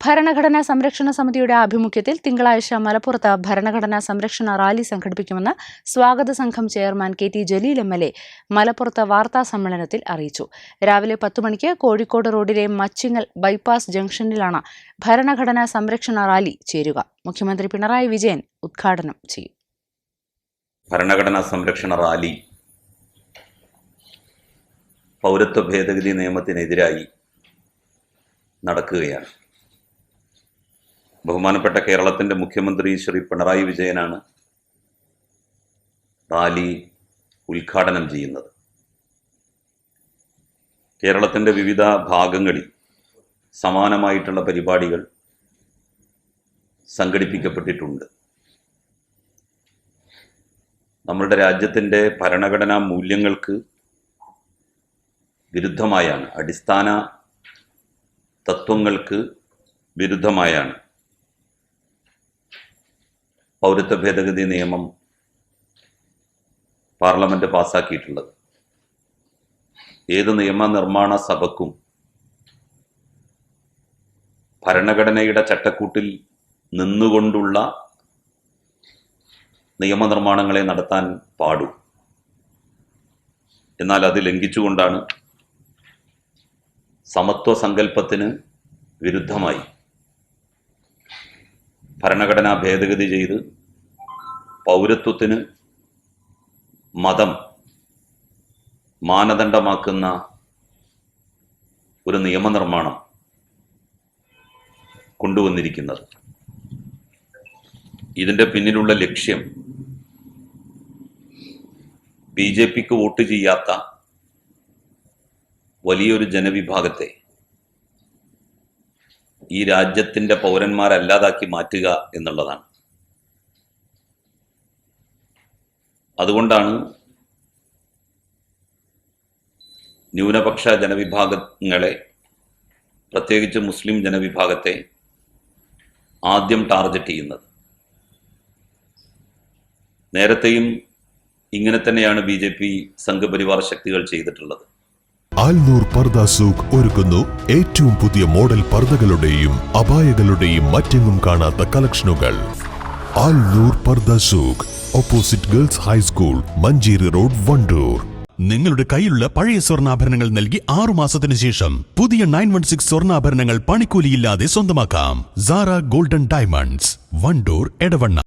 ഭരണഘടനാ സംരക്ഷണ സമിതിയുടെ ആഭിമുഖ്യത്തിൽ തിങ്കളാഴ്ച മലപ്പുറത്ത് ഭരണഘടനാ സംരക്ഷണ റാലി സംഘടിപ്പിക്കുമെന്ന് സ്വാഗത സംഘം chairman K T Jaleel M L A മലപ്പുറത്ത് വാർത്താ സമ്മേളനത്തിൽ അറിയിച്ചു. രാവിലെ പത്തു മണിക്ക് കോഴിക്കോട് റോഡിലെ മച്ചിങ്ങൽ ബൈപ്പാസ് ജംഗ്ഷനിലാണ് ഭരണഘടനാ സംരക്ഷണ റാലി ചേരുക. മുഖ്യമന്ത്രി പിണറായി വിജയൻ ഉദ്ഘാടനം ചെയ്യും. ഭരണഘടനാ സംരക്ഷണ റാലി പൗരത്വ ഭേദഗതി നിയമത്തിനെതിരായി നടക്കുകയാണ്. ബഹുമാനപ്പെട്ട കേരളത്തിന്റെ മുഖ്യമന്ത്രി ശ്രീ പിണറായി വിജയനാണ് റാലി ഉദ്ഘാടനം ചെയ്യുന്നത്. കേരളത്തിന്റെ വിവിധ ഭാഗങ്ങളിൽ സമാനമായിട്ടുള്ള പരിപാടികൾ സംഘടിപ്പിക്കപ്പെട്ടിട്ടുണ്ട്. നമ്മളുടെ രാജ്യത്തിന്റെ ഭരണഘടനാ മൂല്യങ്ങൾക്ക് വിരുദ്ധമായാണ് അടിസ്ഥാന തത്വങ്ങൾക്ക് വിരുദ്ധമായാണ് പൗരത്വ ഭേദഗതി നിയമം പാർലമെന്റ് പാസാക്കിയിട്ടുള്ളത് ഏത് നിയമനിർമ്മാണ സഭക്കും ഭരണഘടനയുടെ ചട്ടക്കൂട്ടിൽ നിന്നുകൊണ്ടുള്ള നിയമനിർമ്മാണങ്ങളെ നടത്താൻ പാടൂ. എന്നാൽ അത് ലംഘിച്ചുകൊണ്ടാണ് സമത്വ സങ്കല്പത്തിന് വിരുദ്ധമായി ഭരണഘടനാ ഭേദഗതി ചെയ്ത് പൗരത്വത്തിന് മതം മാനദണ്ഡമാക്കുന്ന ഒരു നിയമനിർമ്മാണം കൊണ്ടുവന്നിരിക്കുന്നത്. ഇതിന്റെ പിന്നിലുള്ള ലക്ഷ്യം ബി ജെ പിക്ക് വോട്ട് ചെയ്യാത്ത വലിയൊരു ജനവിഭാഗത്തെ ഈ രാജ്യത്തിന്റെ പൗരന്മാരല്ലാതാക്കി മാറ്റുക എന്നുള്ളതാണ്. അതുകൊണ്ടാണ് ന്യൂനപക്ഷ ജനവിഭാഗങ്ങളെ പ്രത്യേകിച്ച് മുസ്ലിം ജനവിഭാഗത്തെ ആദ്യം ടാർഗറ്റ് ചെയ്യുന്നത്. നേരത്തെയും ഇങ്ങനെ തന്നെയാണ് ബി ജെ പി സംഘപരിവാർ ശക്തികൾ ചെയ്തിട്ടുള്ളത്. ആൽനൂർ പർദ സൂഖ് ഒരുക്കുന്നു. ഏറ്റവും പുതിയ മോഡൽ പർദകളുടെയും അപായകളുടെയും മറ്റെങ്ങും കാണാത്ത കളക്ഷനുകൾ. Alnoor Purdah Souq. Opposite girls high school Manjeri road Wandoor നിങ്ങളുടെ കയ്യിലുള്ള പഴയ സ്വർണാഭരണങ്ങൾ നൽകി ആറു മാസത്തിന് ശേഷം പുതിയ നയൻ വൺ സിക്സ് സ്വർണാഭരണങ്ങൾ പണിക്കൂലിയില്ലാതെ സ്വന്തമാക്കാം. Sara golden diamonds Wandoor Edavanna